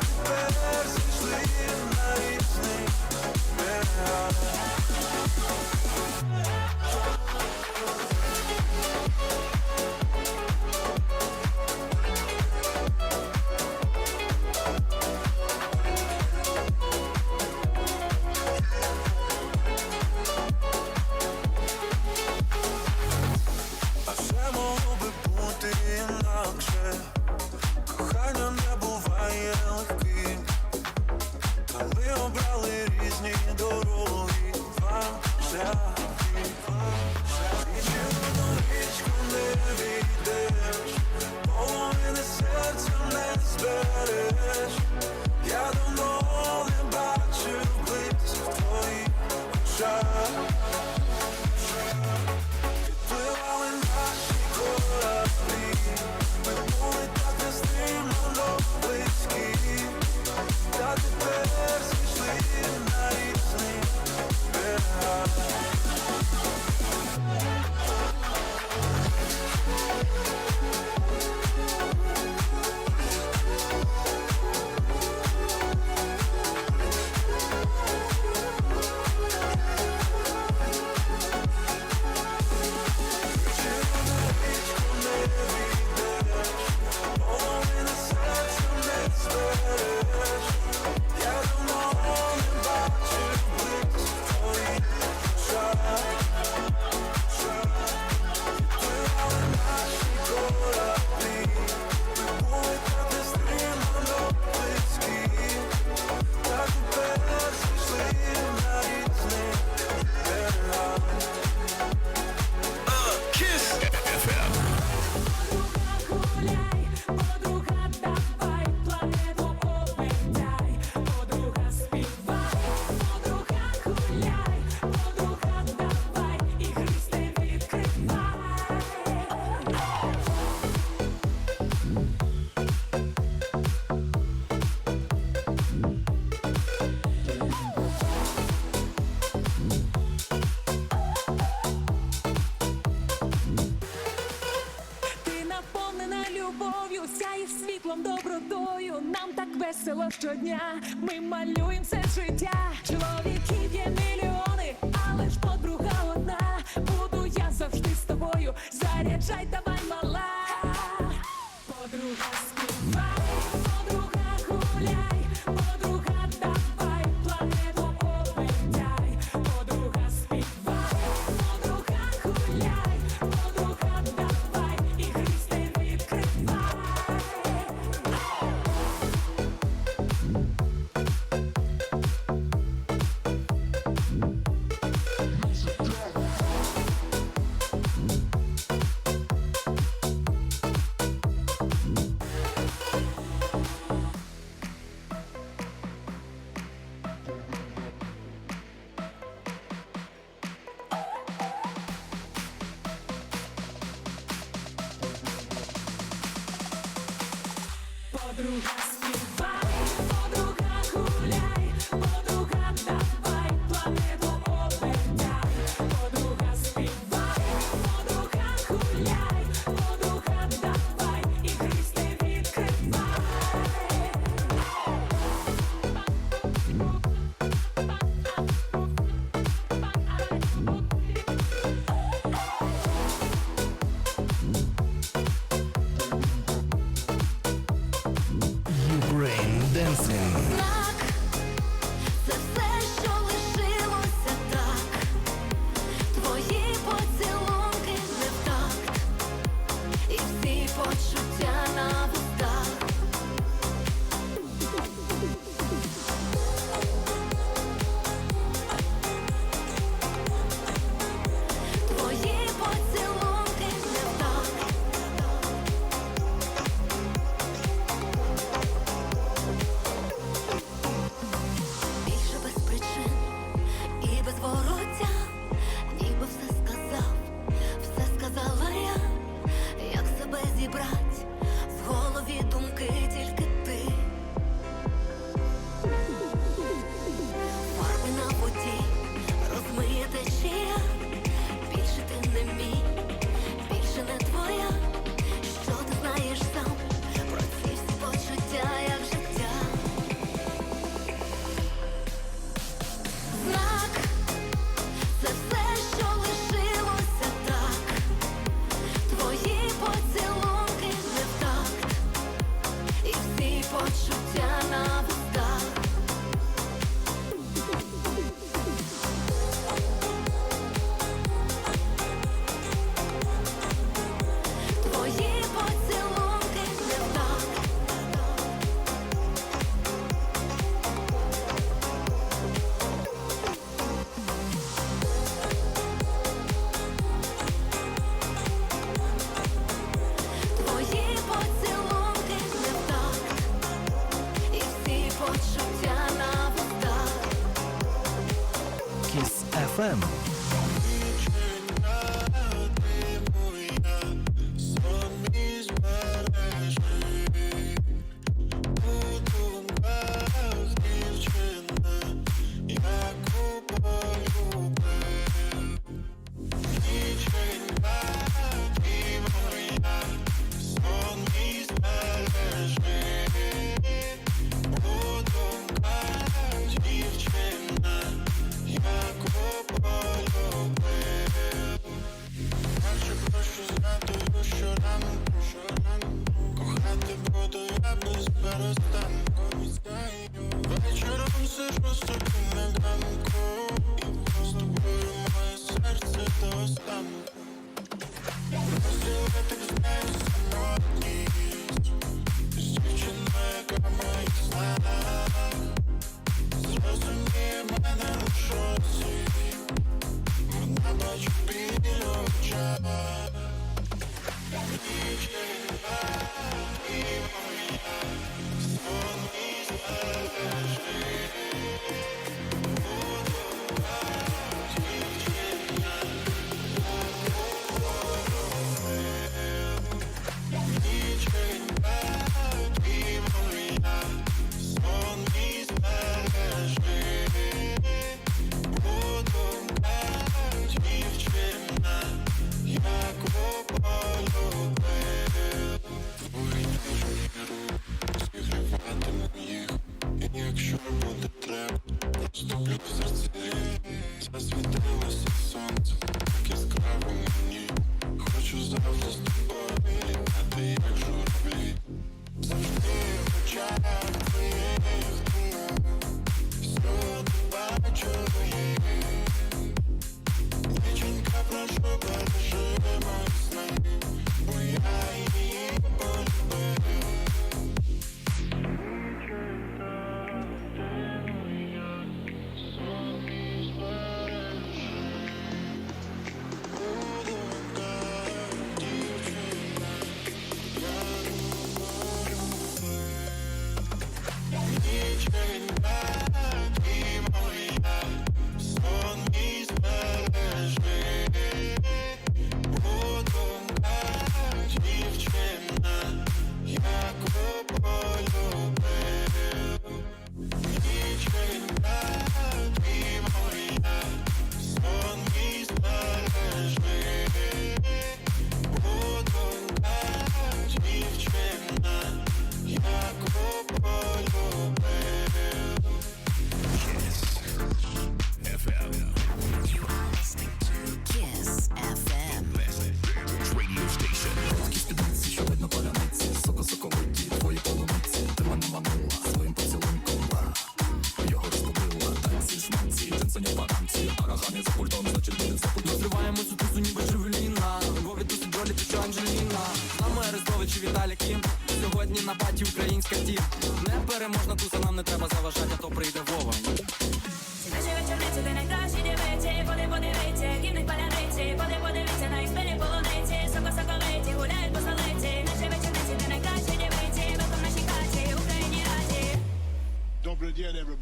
Like birds in sleep, night, sleep, yeah. світлом, добротою, нам так весело щодня. Ми малюємо це життя. Чоловіків є мільйони, але ж подруга одна. Буду я завжди з тобою. Заряджай, давай мала.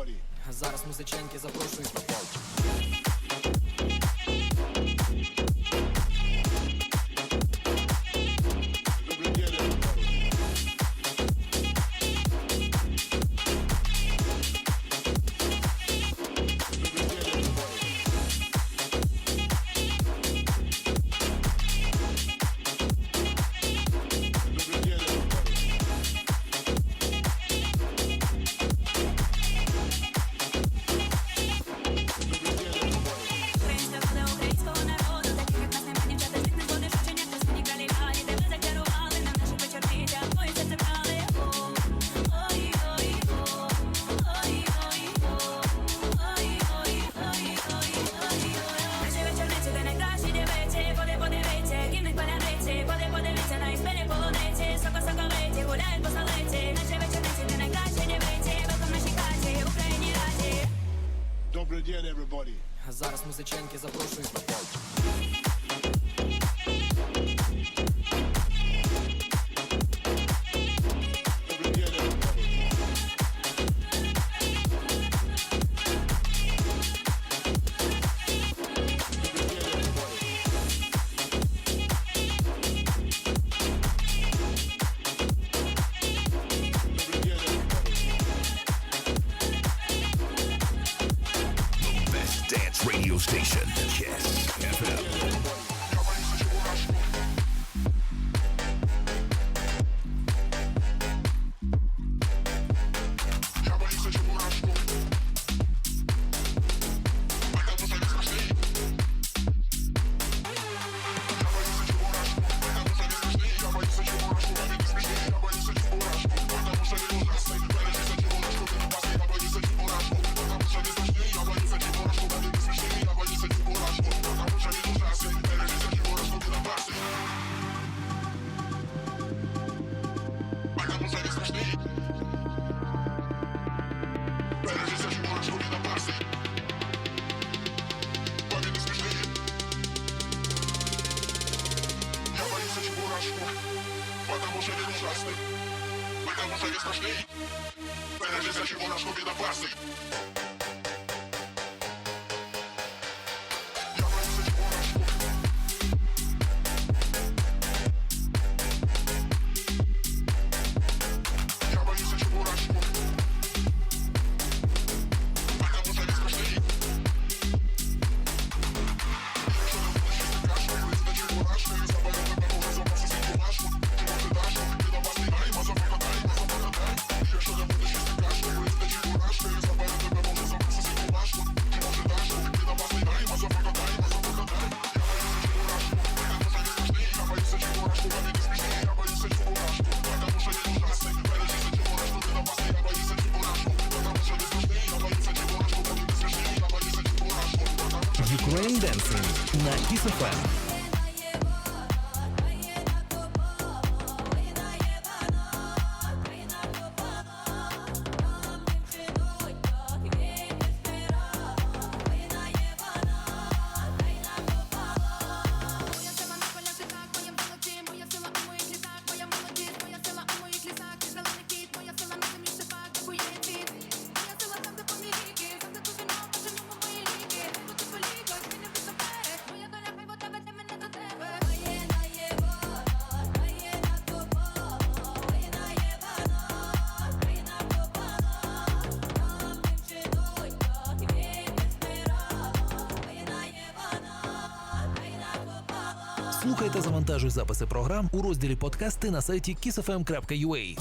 морі. Зараз музиченки запрошують на палку. Це є страшний. Бережися, що вона ж тобі напасти. Kiss FM. та завантажуй записи програм у розділі подкасти на сайті kissfm.ua.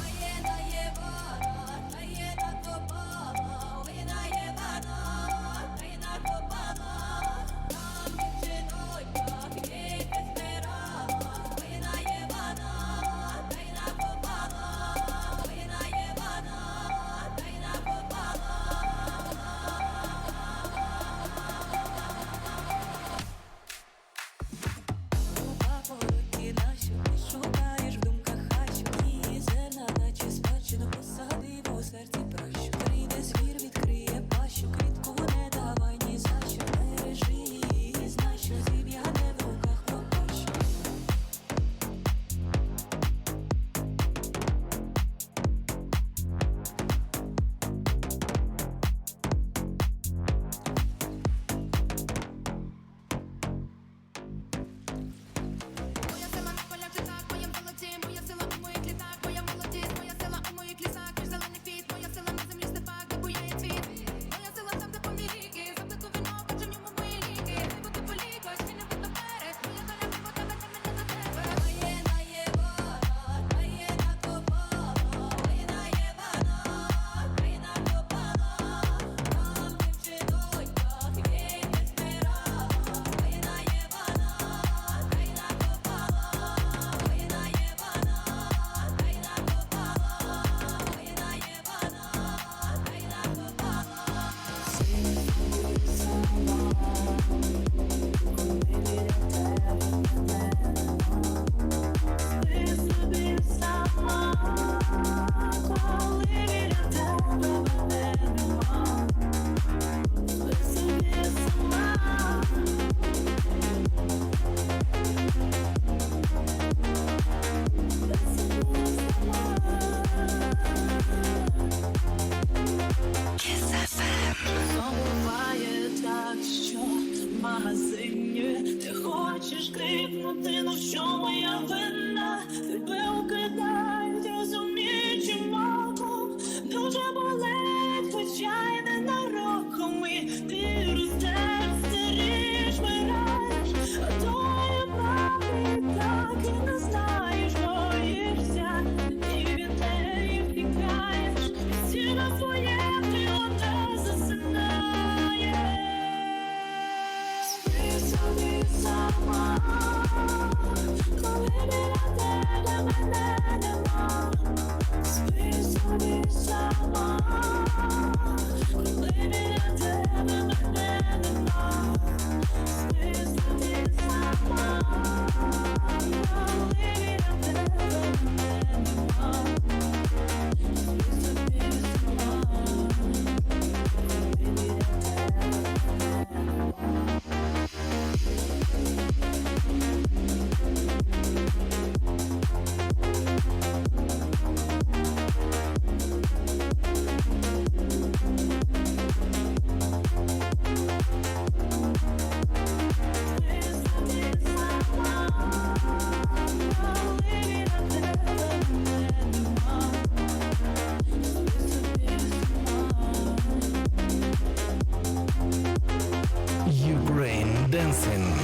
Ukraine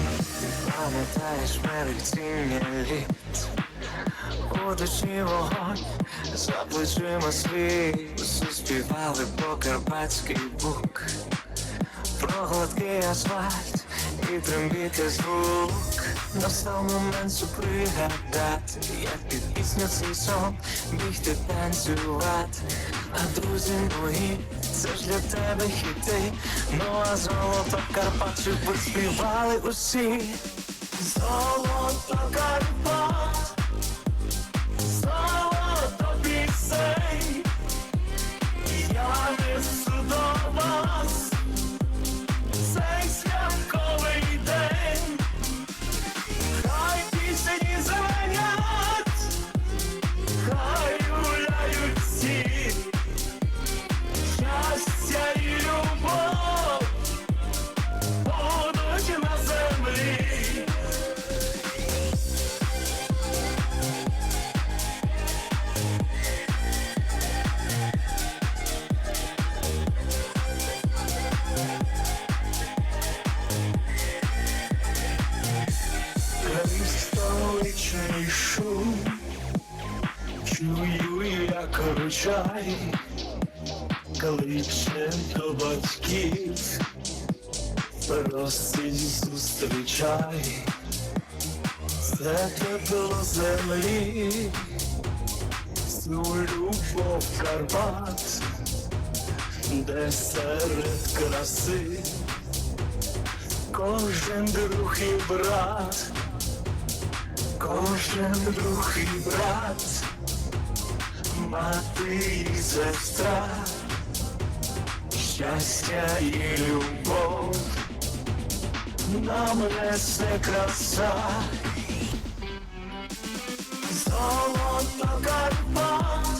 Пам'ятаєш мерехтіння літ У душі вогонь, за плечима світ Усі співали по-карпатський бук. Про гладкий асфальт і трембіти звук. Настав момент щоб пригадати Як під пісню цей сон бігти танцювати. А друзі мої, це ж для тебе хіти. Ну а золото Карпат, щоб співали усі. Золото Карпат Чую, як ручай Кличе до батьків. Просить зустрічай. Це тепло землі. Всю любов Карпат Де серед краси. Кожен друг і брат. Кожен друг і брат, мати і сестра, щастя і любов, нам несе краса, золото Карпат,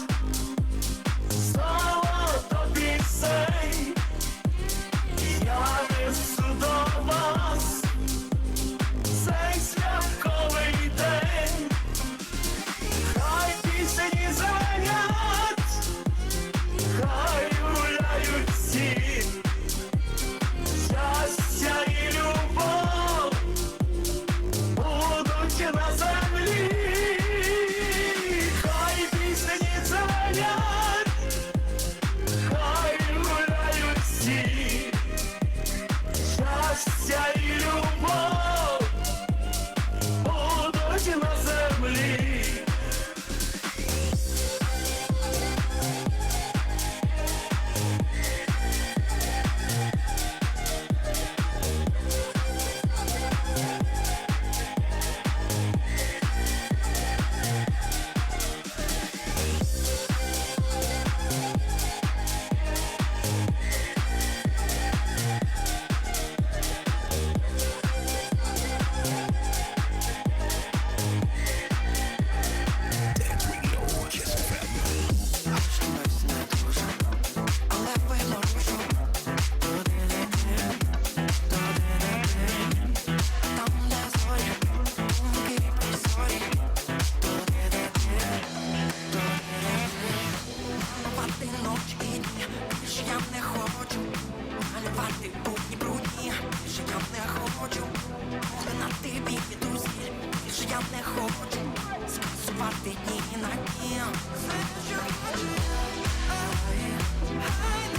хочу Малювати будні брудні, більше я не хочу. Поглинати білі друзі, більше я не хочу. Скасувати дні на дні Все, що хочу. Ай, хай